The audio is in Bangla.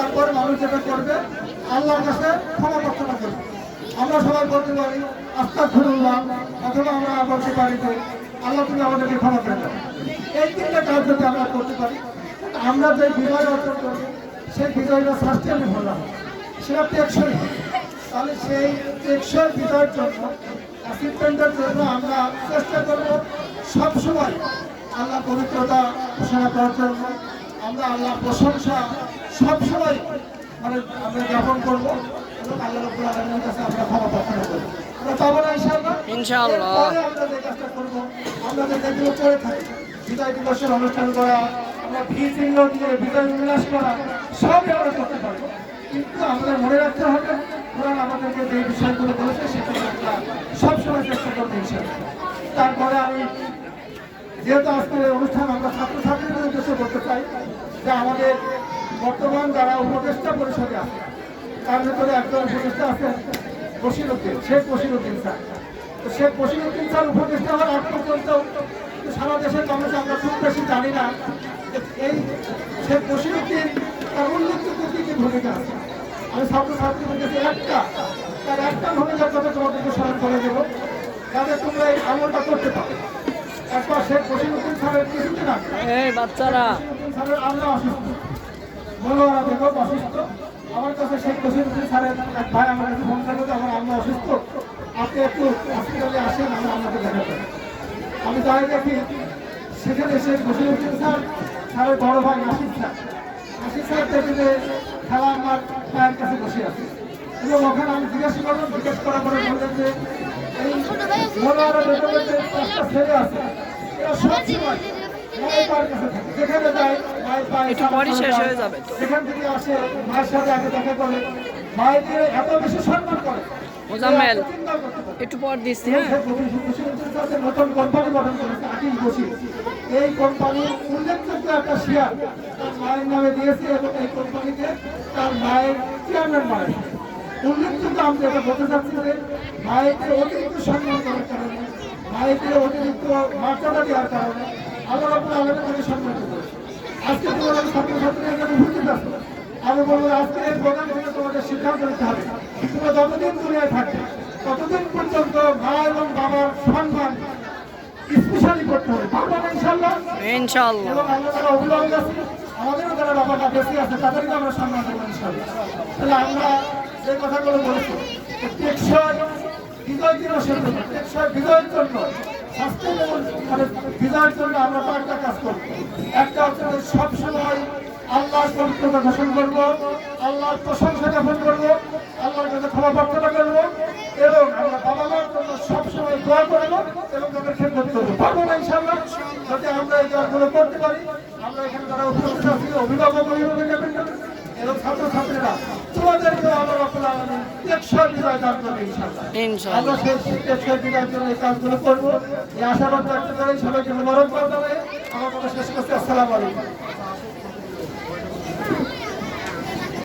তারপরে মানুষ যেটা করবে, আল্লাহর কাছে ক্ষমা প্রার্থনা করবে আমরা সবাই বলতে পারি আস্তা ঘুরলাম অথবা আমরা বলতে পারি যে, আল্লাহ তুমি আমাদেরকে ক্ষমা করে দাও। এই তিনটা কাজ যদি আমরা করতে পারি, আমরা যে বিজয় অর্জন করি সেই বিজয়টা সাস্টেনেবল হলাম সেটা টেকসই। তাহলে সেই টেকসই বিজয়ের জন্য অ্যাচিভমেন্টের জন্য আমরা চেষ্টা করব সবসময় আল্লাহ পবিত্রতা ঘোষণা করার জন্য। আমরা আল্লাহ প্রশংসা সবসময় মানে আমরা জ্ঞাপন করব এবং আল্লাহ রব্বুল আলমীর কাছে আমরা ক্ষমা প্রার্থনা করব। আমরা পাবো না ইনশাআল্লাহ। ইনশাআল্লাহ। আমরা যে কাজটা করব আমরা যে যেগুলো করে থাকি বিদায় দিবসের অনুষ্ঠান করা আমরা ভি চিহ্ন দিয়ে বিদায় উল্লাস করা সবই আমরা করতে পারব। কিন্তু আমাদের মনে রাখতে হবে কোরআন আমাদেরকে যে বিষয়গুলো বলেছে সেগুলো আমরা সবসময় চেষ্টা করব ইনশাআল্লাহ। তারপরে আমি যেহেতু আজকের এই অনুষ্ঠান আমরা ছাত্রছাত্রীদের উদ্দেশ্যে বলতে চাই যে আমাদের বর্তমান যারা উপদেষ্টা পরিষদে আছে তার ভিতরে একজন উপদেষ্টা আছেন বসিরুদ্দিন শেখ বসিরুদ্দিন স্যার। তো শেখ বসিরুদ্দিন স্যার উপদেষ্টা হওয়ার আগ পর্যন্ত সারা দেশের মানুষ আমরা খুব বেশি জানি না। এই শেখ বসিরুদ্দিন তার উল্লেখযোগ্য কী কী ভূমিকা আছে? আমি ছাত্রছাত্রীদের কাছে একটা, তার একটা ভূমিকার কথা তোমাদেরকে স্মরণ করে দেবো, যাতে তোমরা এই আমলটা করতে পারো। একবার শেখ বসিরুদ্দিন স্যারের কিছুদিন আগে এই বাচ্চারা। বসিরুদ্দিন স্যারের আমরা অসুস্থ। মনোয়ারা বেগম অসুস্থ। আমার কাছে শেখ বসিরুদ্দিন স্যারের এক ভাই আমার কাছে ফোন করল যে আমার আম্মা অসুস্থ। আপনি একটু হসপিটালে আসেন আমি আপনাকে দেখাতে। আমি যাই দেখি সেখানে শেখ বসিরুদ্দিন স্যার। স্যারের বড় ভাই নাসির স্যার। নাসির স্যার টেবিলে খেলা আমার পায়ের কাছে বসে আছে। এবং ওখানে আমি জিজ্ঞাসা করলাম জিজ্ঞেস করার পরে বললেন যে এই মনোয়ারা বেগমের যে ছেলে আছে এরা সব সময় মায়ের পায়ের কাছে থাকে। যেখানে যায় একটু পরই শেষ হয়ে যাবে যেখান থেকে আসে মায়ের সাথে আগে দেখা করে মায়েরকে এত বেশি সম্মান করে মোজাম্মেল। পারে। একটু পর দিচ্ছি হ্যাঁ নতুন কোম্পানি গঠন করেছে আকিস বসি এই কোম্পানির উল্লেখযোগ্য একটা শেয়ার তার মায়ের নামে দিয়েছে এবং এই কোম্পানিতে তার মায়ের চেয়ারম্যান মায়ের উল্লেখযোগ্য আমি যেটা বলতে চাচ্ছি যে মায়েরকে অতিরিক্ত সম্মান করার কারণে মায়েরকে অতিরিক্ত মর্যাদা দেওয়ার কারণে রাবুল আলমের তাকে সম্মানিত করেছে আজকে তোমাদের ছাত্রছাত্রীরা এখানে উপস্থিত আছে আমি বলব আজকে এই প্রোগ্রাম থেকে তোমাদের সিদ্ধান্ত নিতে হবে তোমরা যতদিন দুনিয়ায় থাকবে ততদিন পর্যন্ত মা এবং বাবার সম্মান স্পেশালি করতে হবে পারব না ইনশাল্লাহ এবং আমরা যারা অভিভাবক আছি আমাদেরও যারা বাবাটা বেশি আছে তাদেরকে আমরা সম্মান দেবো ইনশাল্লাহ তাহলে আমরা যে কথাগুলো বলেছি টেকসই বিজয় দিবসের জন্য টেকসই বিজয়ের জন্য সাস্টেনেবল মানে বিজয়ের জন্য আমরা কয়েকটা কাজ করব। একটা হচ্ছে সবসময় আল্লাহর পবিত্রতা ঘোষণ করব, আল্লাহর প্রশংসা জ্ঞাপন করব, আল্লাহর কাছে ক্ষমা প্রার্থনা করব এবং আমরা বাবা মার জন্য সবসময় দোয়া করব এবং তাদের খেদমত করব। পারব না ইনশাল্লাহ যাতে আমরা এই কাজগুলো করতে পারি। আমরা এখানে যারা অভিভাবক আছি, অভিভাবক অভিভাবক এবং ছাত্রছাত্রীরা তোমাদেরকে আল্লাহ রাব্বুল আলামিন টেকসই বিজয় দান করবে ইনশাআল্লাহ। আমরা সেই টেকসই বিজয়ের জন্য এই কাজগুলো করব। এই আশাবাদ ব্যক্ত করে সবাইকে মোবারকবাদ জানাই আমার কথা শেষ করছি। আসসালামু আলাইকুম।